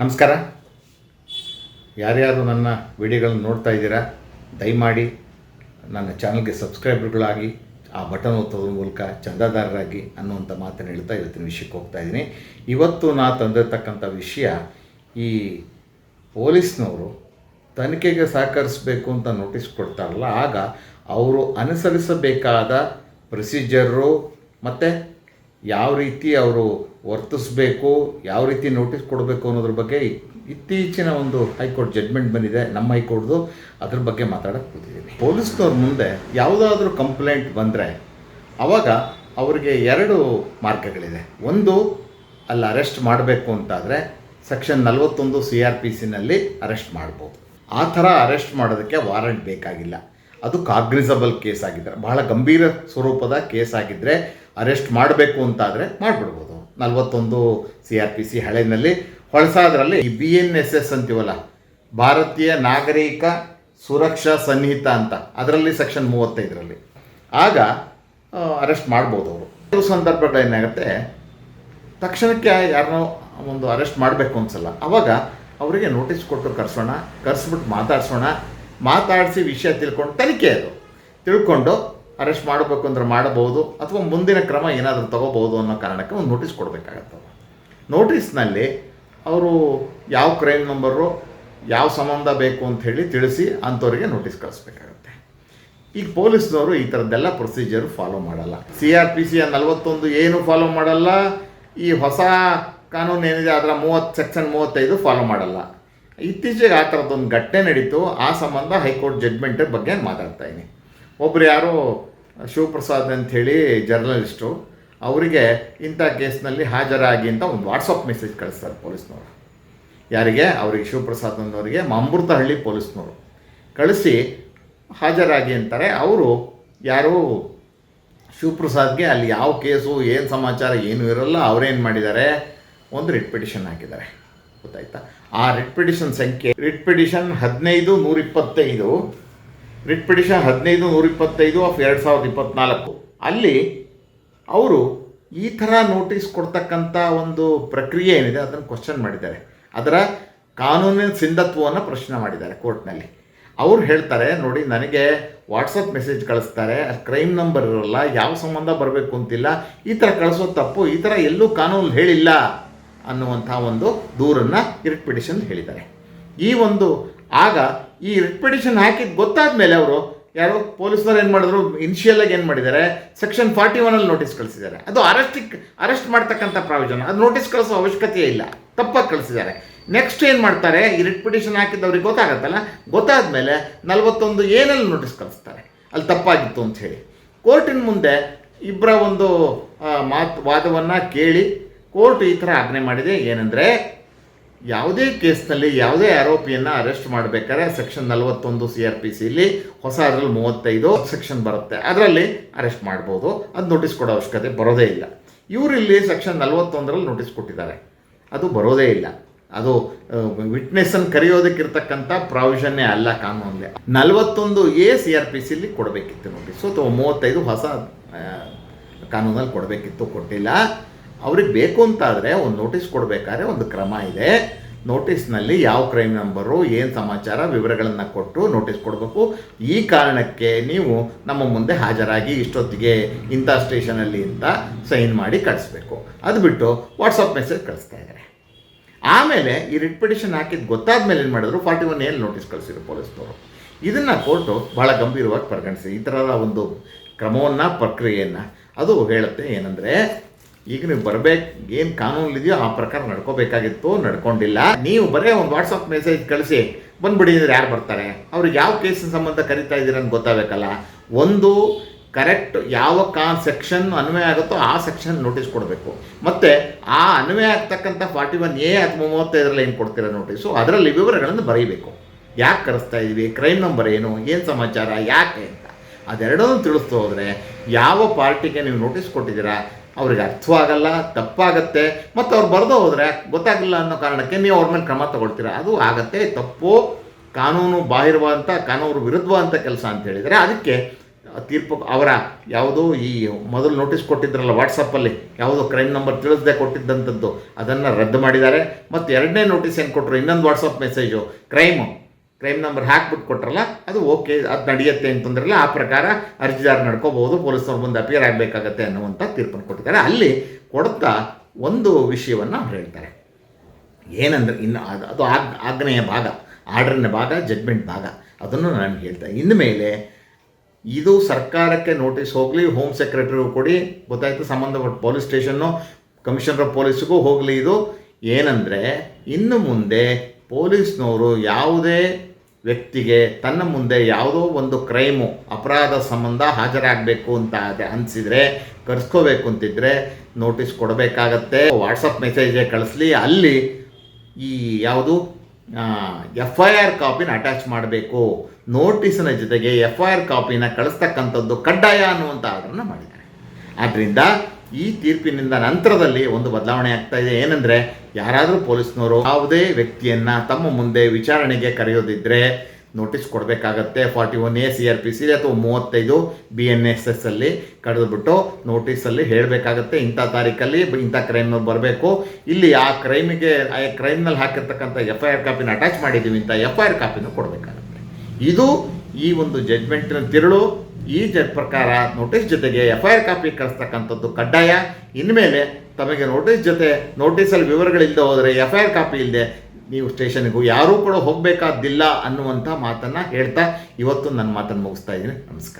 ನಮಸ್ಕಾರ. ಯಾರ್ಯಾರು ನನ್ನ ವಿಡಿಯೋಗಳನ್ನು ನೋಡ್ತಾ ಇದ್ದೀರಾ, ದಯಮಾಡಿ ನನ್ನ ಚಾನಲ್ಗೆ ಸಬ್ಸ್ಕ್ರೈಬರ್ಗಳಾಗಿ ಆ ಬಟನ್ ಒತ್ತೋದ್ರ ಮೂಲಕ ಚಂದಾದಾರರಾಗಿ ಅನ್ನುವಂಥ ಮಾತನ್ನು ಹೇಳ್ತಾ ಇವತ್ತಿನ ವಿಷಯಕ್ಕೆ ಹೋಗ್ತಾ ಇದ್ದೀನಿ. ಇವತ್ತು ನಾ ತಂದಿರತಕ್ಕಂಥ ವಿಷಯ ಈ ಪೊಲೀಸ್ನವರು ತನಿಖೆಗೆ ಸಹಕರಿಸಬೇಕು ಅಂತ ನೋಟಿಸ್ ಕೊಡ್ತಾರಲ್ಲ, ಆಗ ಅವರು ಅನುಸರಿಸಬೇಕಾದ ಪ್ರೊಸೀಜರು ಮತ್ತು ಯಾವ ರೀತಿ ಅವರು ವರ್ತಿಸ್ಬೇಕು, ಯಾವ ರೀತಿ ನೋಟಿಸ್ ಕೊಡಬೇಕು ಅನ್ನೋದ್ರ ಬಗ್ಗೆ ಇತ್ತೀಚಿನ ಒಂದು ಹೈಕೋರ್ಟ್ ಜಡ್ಮೆಂಟ್ ಬಂದಿದೆ, ನಮ್ಮ ಹೈಕೋರ್ಟ್ದು. ಅದ್ರ ಬಗ್ಗೆ ಮಾತಾಡಕ್ಕೆ ಕೂತಿದ್ದೀನಿ ಪೊಲೀಸ್ನವ್ರ ಮುಂದೆ ಯಾವುದಾದ್ರೂ ಕಂಪ್ಲೇಂಟ್ ಬಂದರೆ ಅವಾಗ ಅವರಿಗೆ ಎರಡು ಮಾರ್ಗಗಳಿದೆ. ಒಂದು, ಅಲ್ಲಿ ಅರೆಸ್ಟ್ ಮಾಡಬೇಕು ಅಂತಾದರೆ ಸೆಕ್ಷನ್ ನಲವತ್ತೊಂದು ಸಿ ಆರ್ ಪಿ ಸಿನಲ್ಲಿ ಅರೆಸ್ಟ್ ಮಾಡ್ಬೋದು. ಆ ಥರ ಅರೆಸ್ಟ್ ಮಾಡೋದಕ್ಕೆ ವಾರಂಟ್ ಬೇಕಾಗಿಲ್ಲ. ಅದು ಕಾಗ್ನಿಸಬಲ್ ಕೇಸ್ ಆಗಿದ್ದರೆ ಬಹಳ ಗಂಭೀರ ಸ್ವರೂಪದ ಕೇಸ್ ಆಗಿದ್ದರೆ ಅರೆಸ್ಟ್ ಮಾಡಬೇಕು ಅಂತಾದರೆ ಮಾಡಿಬಿಡ್ಬೋದು. ನಲವತ್ತೊಂದು ಸಿ ಆರ್ ಪಿ ಸಿ ಹಳೆಯಲ್ಲಿ ಹೊಳಸಾದ್ರಲ್ಲಿ ಈ ಬಿ ಎನ್ ಎಸ್ ಎಸ್ ಅಂತೀವಲ್ಲ, ಭಾರತೀಯ ನಾಗರಿಕ ಸುರಕ್ಷಾ ಸನ್ನಿಹಿತ ಅಂತ, ಅದರಲ್ಲಿ ಸೆಕ್ಷನ್ ಮೂವತ್ತೈದರಲ್ಲಿ. ಆಗ ಅರೆಸ್ಟ್ ಮಾಡ್ಬೋದು ಅವರು. ಕೆಲವು ಸಂದರ್ಭಗಳು ಏನಾಗುತ್ತೆ, ತಕ್ಷಣಕ್ಕೆ ಯಾರನ್ನೋ ಒಂದು ಅರೆಸ್ಟ್ ಮಾಡಬೇಕು ಅನ್ಸಲ್ಲ. ಅವಾಗ ಅವರಿಗೆ ನೋಟಿಸ್ ಕೊಟ್ಟು ಕರೆಸೋಣ, ಕರೆಸ್ಬಿಟ್ಟು ಮಾತಾಡ್ಸೋಣ, ಮಾತಾಡಿಸಿ ವಿಷಯ ತಿಳ್ಕೊಂಡು, ತನಿಖೆ ಅದು. ತಿಳ್ಕೊಂಡು ಅರೆಸ್ಟ್ ಮಾಡಬೇಕು ಅಂದ್ರೆ ಮಾಡಬಹುದು, ಅಥವಾ ಮುಂದಿನ ಕ್ರಮ ಏನಾದರೂ ತಗೋಬಹುದು ಅನ್ನೋ ಕಾರಣಕ್ಕೆ ಒಂದು ನೋಟಿಸ್ ಕೊಡಬೇಕಾಗತ್ತೆ. ನೋಟಿಸ್ನಲ್ಲಿ ಅವರು ಯಾವ ಕ್ರೈಮ್ ನಂಬರು ಯಾವ ಸಂಬಂಧ ಬೇಕು ಅಂತ ಹೇಳಿ ತಿಳಿಸಿ ಅಂಥವ್ರಿಗೆ ನೋಟಿಸ್ ಕಳಿಸ್ಬೇಕಾಗತ್ತೆ. ಈಗ ಪೊಲೀಸ್ನವರು ಈ ಥರದ್ದೆಲ್ಲ ಪ್ರೊಸೀಜರ್ ಫಾಲೋ ಮಾಡಲ್ಲ. ಸಿ ಆರ್ ಪಿ ಸಿಯ ನಲವತ್ತೊಂದು ಏನು ಫಾಲೋ ಮಾಡಲ್ಲ, ಈ ಹೊಸ ಕಾನೂನು ಏನಿದೆ ಅದರ ಮೂವತ್ತು ಸೆಕ್ಷನ್ ಮೂವತ್ತೈದು ಫಾಲೋ ಮಾಡಲ್ಲ. ಇತ್ತೀಚೆಗೆ ಆ ಥರದ್ದೊಂದು ಘಟನೆ ನಡೀತು, ಆ ಸಂಬಂಧ ಹೈಕೋರ್ಟ್ ಜಡ್ಮೆಂಟ್ ಬಗ್ಗೆ ಮಾತಾಡ್ತಾ ಇದ್ದೀನಿ. ಒಬ್ಬರು ಯಾರೋ ಶಿವಪ್ರಸಾದ್ ಅಂಥೇಳಿ ಜರ್ನಲಿಸ್ಟು ಅವರಿಗೆ ಇಂಥ ಕೇಸ್ನಲ್ಲಿ ಹಾಜರಾಗಿ ಅಂತ ಒಂದು ವಾಟ್ಸಪ್ ಮೆಸೇಜ್ ಕಳಿಸ್ತಾರೆ ಪೊಲೀಸ್ನವರು. ಯಾರಿಗೆ? ಅವರಿಗೆ ಶಿವಪ್ರಸಾದ್ ಅನ್ನೋರಿಗೆ ಅಮೃತಹಳ್ಳಿ ಪೊಲೀಸ್ನವರು. ಕಳಿಸಿ ಹಾಜರಾಗಿ ಅಂತಾರೆ. ಅವರು ಯಾರು? ಶಿವಪ್ರಸಾದ್ಗೆ ಅಲ್ಲಿ ಯಾವ ಕೇಸು, ಏನು ಸಮಾಚಾರ, ಏನು ಇರಲ್ಲ, ಅವರೇನು ಮಾಡಿದ್ದಾರೆ? ಒಂದು ರಿಟ್ ಪಿಟಿಷನ್ ಹಾಕಿದ್ದಾರೆ. ಗೊತ್ತಾಯ್ತಾ? ಆ ರಿಟ್ ಪಿಟಿಷನ್ ಸಂಖ್ಯೆ, ರಿಟ್ ಪಿಟಿಷನ್ ಹದಿನೈದು ನೂರಿಪ್ಪತ್ತೈದು. ರಿಟ್ ಪಿಟಿಷನ್ ಹದಿನೈದು, ನೂರಿಪ್ಪತ್ತೈದು ಆಫ್ ಎರಡು ಸಾವಿರದ ಇಪ್ಪತ್ತ್ನಾಲ್ಕು ಅಲ್ಲಿ ಅವರು ಈ ಥರ ನೋಟಿಸ್ ಕೊಡ್ತಕ್ಕಂಥ ಒಂದು ಪ್ರಕ್ರಿಯೆ ಏನಿದೆ ಅದನ್ನು ಕ್ವಶನ್ ಮಾಡಿದ್ದಾರೆ. ಅದರ ಕಾನೂನಿನ ಸಿಂಧತ್ವವನ್ನು ಪ್ರಶ್ನೆ ಮಾಡಿದ್ದಾರೆ ಕೋರ್ಟ್ನಲ್ಲಿ. ಅವ್ರು ಹೇಳ್ತಾರೆ, ನೋಡಿ, ನನಗೆ ವಾಟ್ಸಪ್ ಮೆಸೇಜ್ ಕಳಿಸ್ತಾರೆ ಕ್ರೈಮ್ ನಂಬರ್ ಇರೋಲ್ಲ, ಯಾವ ಸಂಬಂಧ ಬರಬೇಕು ಅಂತಿಲ್ಲ, ಈ ಥರ ಕಳಿಸೋ ತಪ್ಪು, ಈ ಥರ ಎಲ್ಲೂ ಕಾನೂನು ಹೇಳಿಲ್ಲ ಅನ್ನುವಂಥ ಒಂದು ದೂರನ್ನು ಇರಿಟ್ ಪಿಟಿಷನ್ ಹೇಳಿದ್ದಾರೆ. ಈ ಒಂದು ಆಗ ಈ ರಿಟ್ ಪಿಟಿಷನ್ ಹಾಕಿದ್ದು ಗೊತ್ತಾದ ಮೇಲೆ ಅವರು ಯಾರು ಪೊಲೀಸ್ನವ್ರು ಏನು ಮಾಡಿದ್ರು ಇನಿಷಿಯಲ್ ಆಗಿ ಏನು ಮಾಡಿದ್ದಾರೆ ಸೆಕ್ಷನ್ ಫಾರ್ಟಿ ಒನಲ್ಲಿ ನೋಟಿಸ್ ಕಳಿಸಿದ್ದಾರೆ. ಅದು ಅರೆಸ್ಟಿಗೆ ಅರೆಸ್ಟ್ ಮಾಡ್ತಕ್ಕಂಥ ಪ್ರಾವಿಷನ್ ಅದು ನೋಟಿಸ್ ಕಳಿಸೋ ಅವಶ್ಯಕತೆ ಇಲ್ಲ. ತಪ್ಪಾಗಿ ಕಳಿಸಿದ್ದಾರೆ. ನೆಕ್ಸ್ಟ್ ಏನು ಮಾಡ್ತಾರೆ, ಈ ರಿಟ್ ಪಿಟಿಷನ್ ಹಾಕಿದ್ದವ್ರಿಗೆ ಗೊತ್ತಾಗತ್ತಲ್ಲ? ಗೊತ್ತಾದ ಮೇಲೆ ನಲವತ್ತೊಂದು ಏನಲ್ಲಿ ನೋಟಿಸ್ ಕಳಿಸ್ತಾರೆ. ಅಲ್ಲಿ ತಪ್ಪಾಗಿತ್ತು ಅಂತ ಹೇಳಿ. ಕೋರ್ಟಿನ ಮುಂದೆ ಇಬ್ಬರ ಒಂದು ಮಾತು, ವಾದವನ್ನು ಕೇಳಿ, ಕೋರ್ಟ್ ಈ ಥರ ಆಜ್ಞೆ ಮಾಡಿದೆ. ಏನಂದರೆ ಯಾವುದೇ ಕೇಸ್ನಲ್ಲಿ ಯಾವುದೇ ಆರೋಪಿಯನ್ನು ಅರೆಸ್ಟ್ ಮಾಡಬೇಕಾದ್ರೆ ಸೆಕ್ಷನ್ ನಲವತ್ತೊಂದು ಸಿ ಆರ್ ಪಿ ಸಿಲಿ ಹೊಸ ಅದರಲ್ಲಿ ಮೂವತ್ತೈದು ಸೆಕ್ಷನ್ ಬರುತ್ತೆ. ಅದರಲ್ಲಿ ಅರೆಸ್ಟ್ ಮಾಡ್ಬೋದು. ಅದು ನೋಟಿಸ್ ಕೊಡೋ ಅವಶ್ಯಕತೆ ಬರೋದೇ ಇಲ್ಲ. ಇವರಿಲ್ಲಿ ಸೆಕ್ಷನ್ ನಲವತ್ತೊಂದರಲ್ಲಿ ನೋಟಿಸ್ ಕೊಟ್ಟಿದ್ದಾರೆ. ಅದು ಬರೋದೇ ಇಲ್ಲ. ಅದು ವಿಟ್ನೆಸ್ಸನ್ನು ಕರೆಯೋದಕ್ಕಿರ್ತಕ್ಕಂಥ ಪ್ರಾವಿಷನ್ನೇ ಅಲ್ಲ ಕಾನೂನಲ್ಲಿ ನಲವತ್ತೊಂದು ಎ ಸಿ ಆರ್ ಪಿ ಸಿಲಿ ಕೊಡಬೇಕಿತ್ತು ನೋಟಿಸು. ಅಥವಾ ಮೂವತ್ತೈದು ಹೊಸ ಕಾನೂನಲ್ಲಿ ಕೊಡಬೇಕಿತ್ತು, ಕೊಟ್ಟಿಲ್ಲ. ಅವ್ರಿಗೆ ಬೇಕು ಅಂತಾದರೆ ಒಂದು ನೋಟಿಸ್ ಕೊಡಬೇಕಾದ್ರೆ ಒಂದು ಕ್ರಮ ಇದೆ. ನೋಟಿಸ್ನಲ್ಲಿ ಯಾವ ಕ್ರೈಮ್ ನಂಬರು ಏನು ಸಮಾಚಾರ, ವಿವರಗಳನ್ನು ಕೊಟ್ಟು ನೋಟಿಸ್ ಕೊಡಬೇಕು. ಈ ಕಾರಣಕ್ಕೆ ನೀವು ನಮ್ಮ ಮುಂದೆ ಹಾಜರಾಗಿ ಇಷ್ಟೊತ್ತಿಗೆ ಇಂಥ ಸ್ಟೇಷನಲ್ಲಿ ಅಂತ ಸೈನ್ ಮಾಡಿ ಕಳಿಸ್ಬೇಕು. ಅದು ಬಿಟ್ಟು ವಾಟ್ಸಪ್ ಮೆಸೇಜ್ ಕಳಿಸ್ತಾ ಇದ್ದಾರೆ. ಆಮೇಲೆ ಈ ರಿಟ್ ಪಿಟಿಷನ್ ಹಾಕಿದ್ದು ಗೊತ್ತಾದ ಮೇಲೆ ಏನು ಮಾಡಿದ್ರು? ಫಾರ್ಟಿ ಒನ್ ಏನು ನೋಟಿಸ್ ಕಳಿಸಿದ್ರು ಪೊಲೀಸ್ನವರು. ಇದನ್ನು ಕೋರ್ಟು ಭಾಳ ಗಂಭೀರವಾಗಿ ಪರಿಗಣಿಸಿ. ಈ ಥರದ ಒಂದು ಕ್ರಮವನ್ನು, ಪ್ರಕ್ರಿಯೆಯನ್ನು ಅದು ಹೇಳುತ್ತೆ ಏನಂದರೆ ಈಗ ನೀವು ಬರಬೇಕು, ಏನು ಕಾನೂನಲ್ಲಿದೆಯೋ ಆ ಪ್ರಕಾರ ನಡ್ಕೋಬೇಕಾಗಿತ್ತು, ನಡ್ಕೊಂಡಿಲ್ಲ. ನೀವು ಬರೀ ಒಂದು ವಾಟ್ಸಪ್ ಮೆಸೇಜ್ ಕಳಿಸಿ, ಬಂದ್ಬಿಡಿ ಅಂದ್ರೆ ಯಾರು ಬರ್ತಾರೆ? ಅವ್ರಿಗೆ ಯಾವ ಕೇಸಿನ ಸಂಬಂಧ ಕರಿತಾ ಇದ್ದೀರ ಅಂತ ಗೊತ್ತಾಗಬೇಕಲ್ಲ. ಒಂದು ಕರೆಕ್ಟ್ ಯಾವ ಕಾ ಸೆಕ್ಷನ್ ಅನ್ವಯ ಆಗುತ್ತೋ ಆ ಸೆಕ್ಷನ್ ನೋಟಿಸ್ ಕೊಡಬೇಕು. ಮತ್ತು ಆ ಅನ್ವಯ ಆಗ್ತಕ್ಕಂಥ ಫಾರ್ಟಿ ಒನ್ ಎ ಅಥವಾ ಮೂವತ್ತೈದರಲ್ಲಿ ಏನು ಕೊಡ್ತೀರ ನೋಟಿಸು ಅದರಲ್ಲಿ ವಿವರಗಳನ್ನು ಬರೀಬೇಕು. ಯಾಕೆ ಕರೆಸ್ತಾ ಇದ್ವಿ? ಕ್ರೈಮ್ ನಂಬರ್ ಏನು? ಏನು ಸಮಾಚಾರ? ಯಾಕೆ ಅಂತ. ಅದೆರಡನ್ನೂ ತಿಳಿಸ್ತು ಹೋದರೆ ಯಾವ ಪಾರ್ಟಿಗೆ ನೀವು ನೋಟಿಸ್ ಕೊಟ್ಟಿದ್ದೀರಾ? ಅವ್ರಿಗೆ ಅರ್ಥವಾಗಲ್ಲ ತಪ್ಪಾಗತ್ತೆ. ಮತ್ತು ಅವ್ರು ಬರೆದು ಹೋದರೆ ಗೊತ್ತಾಗಲಿಲ್ಲ ಅನ್ನೋ ಕಾರಣಕ್ಕೆ ನೀವು ಅವ್ರ ಮೇಲೆ ಕ್ರಮ ತಗೊಳ್ತೀರಾ? ಅದು ಆಗತ್ತೆ, ತಪ್ಪು, ಕಾನೂನು ಬಾಹಿರವಾದಂಥ ಕಾನೂನು ವಿರುದ್ಧವಾದಂಥ ಕೆಲಸ ಅಂತ ಹೇಳಿದರೆ ಅದಕ್ಕೆ ತೀರ್ಪು ಅವರ ಯಾವುದೋ ಈ ಮೊದಲು ನೋಟಿಸ್ ಕೊಟ್ಟಿದ್ರಲ್ಲ ವಾಟ್ಸಪ್ಪಲ್ಲಿ ಯಾವುದೋ ಕ್ರೈಮ್ ನಂಬರ್ ತಿಳಿಸದೆ ಕೊಟ್ಟಿದ್ದಂಥದ್ದು ಅದನ್ನು ರದ್ದು ಮಾಡಿದ್ದಾರೆ. ಮತ್ತು ಎರಡನೇ ನೋಟಿಸ್ ಏನು ಕೊಟ್ಟರು ಇನ್ನೊಂದು WhatsApp message crime crime number ಹಾಕ್ಬಿಟ್ಟು ಕೊಟ್ರಲ್ಲ, ಅದು ಓಕೆ ಅದು ನಡೆಯುತ್ತೆ ಅಂತಂದ್ರಲ್ಲ ಆ ಪ್ರಕಾರ ಅರ್ಜಿದಾರ ನಡ್ಕೋಬಹುದು ಪೊಲೀಸ್ನವ್ರು ಮುಂದೆ ಅಪಿಯರ್ ಆಗಬೇಕಾಗತ್ತೆ ಅನ್ನುವಂಥ ತೀರ್ಪನ್ನು ಕೊಟ್ಟಿದ್ದಾರೆ. ಅಲ್ಲಿ ಕೊಡ್ತಾ ಒಂದು ವಿಷಯವನ್ನು ಅವ್ರು ಹೇಳ್ತಾರೆ. ಏನಂದ್ರೆ, ಇನ್ನು ಅದು ಅದು ಆಗ್, ಆಗ್ನೇಯ ಭಾಗ, ಆರ್ಡರ್ನ ಭಾಗ ಜಡ್ಮೆಂಟ್ ಭಾಗ, ಅದನ್ನು ನಾನು ಹೇಳ್ತೇನೆ ಮೇಲೆ ಇದು ಸರ್ಕಾರಕ್ಕೆ ನೋಟಿಸ್ ಹೋಗಲಿ ಹೋಮ್ ಸೆಕ್ರೆಟರಿಗೂ ಕೊಡಿ, ಗೊತ್ತಾಯಿತು ಸಂಬಂಧಪಟ್ಟ ಪೊಲೀಸ್ ಸ್ಟೇಷನ್ನು ಕಮಿಷನರ್ ಪೊಲೀಸ್ಗೂ ಹೋಗಲಿ ಇದು. ಏನಂದರೆ, ಇನ್ನು ಮುಂದೆ ಪೊಲೀಸ್ನವರು ಯಾವುದೇ ವ್ಯಕ್ತಿಗೆ ತನ್ನ ಮುಂದೆ ಯಾವುದೋ ಒಂದು ಕ್ರೈಮು, ಅಪರಾಧ ಸಂಬಂಧ ಹಾಜರಾಗಬೇಕು ಅಂತ ಅನಿಸಿದರೆ, ಕರೆಸ್ಕೋಬೇಕು ಅಂತಿದ್ರೆ ನೋಟಿಸ್ ಕೊಡಬೇಕಾಗತ್ತೆ. ವಾಟ್ಸಪ್ ಮೆಸೇಜೇ ಕಳಿಸ್ಲಿ, ಅಲ್ಲಿ ಈ ಯಾವುದು ಎಫ್ ಐ ಆರ್ ಕಾಪಿನ ಅಟ್ಯಾಚ್ ಮಾಡಬೇಕು. ನೋಟಿಸ್ನ ಜೊತೆಗೆ ಎಫ್ ಐ ಆರ್ ಕಾಪಿನ ಕಳಿಸ್ತಕ್ಕಂಥದ್ದು ಕಡ್ಡಾಯ ಅನ್ನುವಂಥ ಆರ್ಡರ್ನ ಮಾಡಿದ್ದಾರೆ. ಆದ್ದರಿಂದ ಈ ತೀರ್ಪಿನಿಂದ ನಂತರದಲ್ಲಿ ಒಂದು ಬದಲಾವಣೆ ಆಗ್ತಾ ಇದೆ. ಏನಂದರೆ, ಯಾರಾದರೂ ಪೊಲೀಸ್ನವರು ಯಾವುದೇ ವ್ಯಕ್ತಿಯನ್ನು ತಮ್ಮ ಮುಂದೆ ವಿಚಾರಣೆಗೆ ಕರೆಯೋದಿದ್ರೆ ನೋಟಿಸ್ ಕೊಡಬೇಕಾಗತ್ತೆ. Forty one A C R P C ಅಥವಾ ಮೂವತ್ತೈದು ಬಿ ಎನ್ ಎಸ್ ಎಸ್ ಅಲ್ಲಿ ಕಳೆದುಬಿಟ್ಟು ನೋಟಿಸಲ್ಲಿ ಹೇಳಬೇಕಾಗತ್ತೆ. ಇಂಥ ತಾರೀಕಲ್ಲಿ ಇಂಥ ಕ್ರೈಮ್ ಬರಬೇಕು. ಇಲ್ಲಿ ಆ ಕ್ರೈಮಿಗೆ, ಆ ಕ್ರೈಮ್ನಲ್ಲಿ ಹಾಕಿರ್ತಕ್ಕಂಥ ಎಫ್ ಐ ಆರ್ ಕಾಪಿನ ಅಟ್ಯಾಚ್ ಮಾಡಿದ್ದೀವಿ ಅಂತ ಎಫ್ ಐ ಆರ್ ಕಾಪಿನೂ ಕೊಡಬೇಕಾಗತ್ತೆ. ಇದು ಈ ಒಂದು ಜಡ್ಮೆಂಟಿನ ತಿರುಳು ಈ ಜ ಪ್ರಕಾರ ನೋಟಿಸ್ ಜೊತೆಗೆ ಎಫ್ ಐ ಆರ್ ಕಾಪಿ ಕಳಿಸ್ತಕ್ಕಂಥದ್ದು ಕಡ್ಡಾಯ. ಇನ್ಮೇಲೆ ತಮಗೆ ನೋಟಿಸ್ ಜೊತೆ ನೋಟಿಸಲ್ಲಿ ವಿವರಗಳಿಲ್ಲದೆ ಹೋದರೆ ಎಫ್ ಐ ಆರ್ ಕಾಪಿ ಇಲ್ಲದೆ ನೀವು ಸ್ಟೇಷನ್ಗೂ ಯಾರೂ ಕೂಡ ಹೋಗಬೇಕಾದಿಲ್ಲ ಅನ್ನುವಂಥ ಮಾತನ್ನು ಹೇಳ್ತಾ ಇವತ್ತು ನನ್ನ ಮಾತನ್ನು ಮುಗಿಸ್ತಾ ಇದ್ದೀನಿ. ನಮಸ್ಕಾರ.